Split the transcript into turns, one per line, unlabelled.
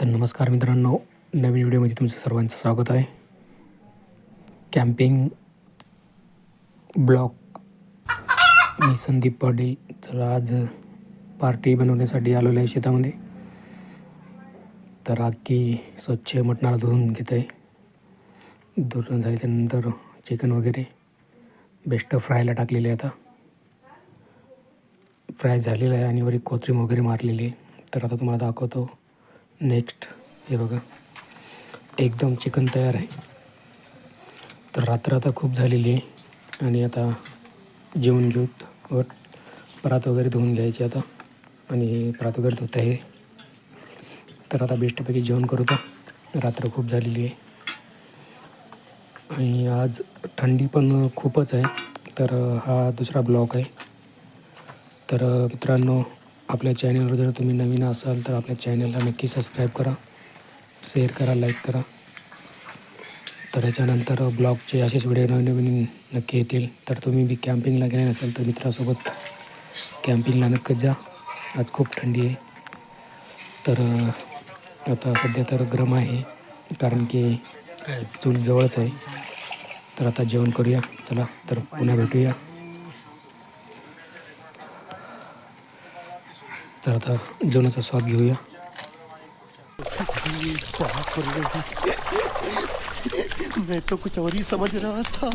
तर नमस्कार मित्रांनो नवीन व्हिडिओमध्ये तुमचं सर्वांचं स्वागत आहे. Camping blog. मी संदीप पाटील तर आज पार्टी बनवण्यासाठी आलेलो आहे शेतामध्ये. तर आखी स्वच्छ मटणाला धुवून घेत आहे धुवून झाल्याच्यानंतर चिकन वगैरे बेस्ट फ्रायला टाकलेले आहे आता. फ्राय झालेलं आहे आणि वरी कोथरीम वगैरे मारलेली आहे. तर आता तुम्हाला दाखवतो. नेक्स्ट हे बघा. एकदम चिकन तयार आहे. तर रात्र आता खूप झालेली आहे. आणि आता जेवण घेऊत व परात वगैरे धुवून घ्यायची आता. आणि परात वगैरे धुत आहे. तर आता बेस्टपैकी जेवण करू तर रात्र खूप झालेली आहे. आणि आज थंडी पण खूपच आहे. तर हा दुसरा ब्लॉक आहे. तर मित्रांनो आपल्या चॅनलवर जर तुम्ही नवीन असाल तर आपल्या चॅनलला नक्की सबस्क्राईब करा शेअर करा लाईक करा. तर याच्यानंतर ब्लॉगचे असेच व्हिडिओ नवीन नवीन नक्की येतील. तर तुम्ही बी कॅम्पिंगला गेले नसेल तर मित्रासोबत कॅम्पिंगला नक्कीच जा. आज खूप थंडी आहे. तर आता सध्या तर गरम आहे. कारण की चूल जवळच आहे. तर आता जेवण करूया. चला तर पुन्हा भेटूया. तर आता जेवणाचा स्वाद घेऊया.
मैं तो कुछ और ही समझ रहा था.